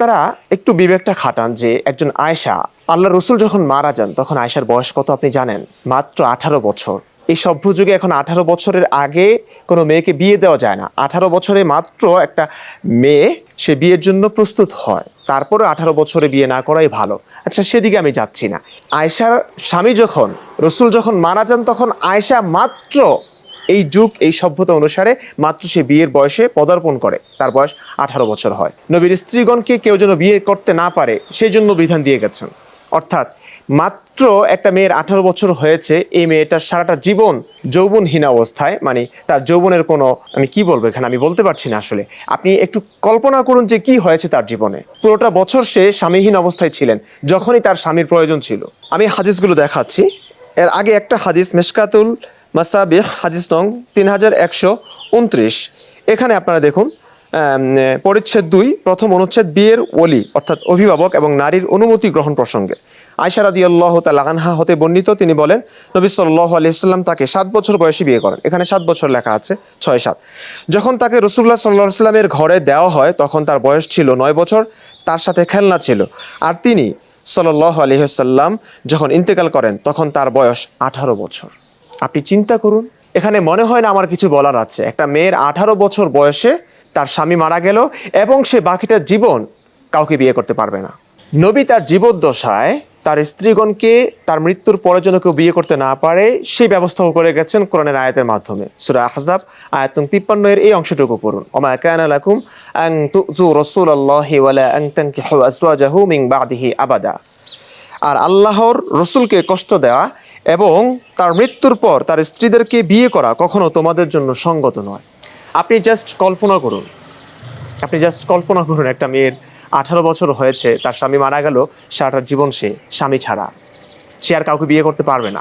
আপনারা একটু বিবেকটা খাটান যে একজন আয়েশা আল্লাহ রসুল যখন মারা যান, তখন আয়েশার বয়স কত আপনি জানেন? মাত্র আঠারো বছর। এই সভ্য যুগে এখন আঠারো বছরের আগে কোনো মেয়েকে বিয়ে দেওয়া যায় না। আঠারো বছরে মাত্র একটা মেয়ে, সে বিয়ের জন্য প্রস্তুত হয়। তারপরে আঠারো বছরে বিয়ে না করাই ভালো। আচ্ছা সেদিকে আমি যাচ্ছি না। আয়েশার স্বামী যখন, রসুল যখন মারা যান, তখন আয়েশা মাত্র এই যুগ, এই সভ্যতা অনুসারে মাত্র সে বিয়ের বয়সে পদার্পণ করে। তার বয়স আঠারো বছর হয়। নবীর স্ত্রীগণকে কেউ যেন বিয়ে করতে না পারে সেই জন্য বিধান দিয়ে গেছেন। অর্থাৎ মাত্র একটা মেয়ের আঠারো বছর হয়েছে, এই মেয়েটার সারাটা জীবন যৌবনহীন অবস্থায় মানে তার যৌবনের কোনো, আমি কি বলব এখানে, আমি বলতে পারছি না আসলে। আপনি একটু কল্পনা করুন যে কি হয়েছে তার জীবনে। পুরোটা বছর সে স্বামীহীন অবস্থায় ছিলেন, যখনই তার স্বামীর প্রয়োজন ছিল। আমি হাদিসগুলো দেখাচ্ছি। এর আগে একটা হাদিস, মেশকাতুল মাসাবিহ, হাদিস নং তিন হাজার একশো উনত্রিশ। এখানে আপনারা দেখুন পরিচ্ছেদ দুই, প্রথম অনুচ্ছেদ বিয়ের ওলি, অর্থাৎ অভিভাবক এবং নারীর অনুমতি গ্রহণ প্রসঙ্গে। আয়সা রাদি আল্লাহ তালানহা হতে বর্ণিত, তিনি বলেন, নবী সাল্লাহ আলিয়াল্লাম তাকে সাত বছর বয়সে বিয়ে করেন। এখানে সাত বছর লেখা আছে, ছয় সাত। যখন তাকে রসুল্লাহ সাল্লাহ সাল্লামের ঘরে দেওয়া হয়, তখন তার বয়স ছিল নয় বছর, তার সাথে খেলনা ছিল। আর তিনি সাল্লাহ আলহিহাল্লাম যখন ইন্তেকাল করেন, তখন তার বয়স আঠারো বছর। আপনি চিন্তা করুন। এখানে মনে হয় না আমার কিছু বলার আছে। একটা মেয়ের আঠারো বছর বয়সে তার স্বামী মারা গেল এবং সে বাকিটা জীবন কাউকে বিয়ে করতে পারবে না। নবী তার জীবদ্দশায় তার স্ত্রীগণকে তার মৃত্যুর পরে যেন কেউ বিয়ে করতে না পারে, সেই ব্যবস্থাও করে গেছেন কোরআনের আয়াতের মাধ্যমে। সুরা আহজাব, আয়াত তিপ্পান্ন এর এই অংশটুকু পড়ুন। ওমা কানা লাকুম আন তুযু রাসূলুল্লাহি ওয়ালা আন তানকিহু মিন বাদিহি আবাদা। আর আল্লাহর রসুলকে কষ্ট দেওয়া এবং তার মৃত্যুর পর তার স্ত্রীদেরকে বিয়ে করা কখনো তোমাদের জন্য সঙ্গত নয়। আপনি জাস্ট কল্পনা করুন। আপনি জাস্ট কল্পনা করুন, একটা মেয়ের আঠারো বছর হয়েছে, তার স্বামী মারা গেল, সারাটা জীবন সে স্বামী ছাড়া। সে আর কাউকে বিয়ে করতে পারবে না।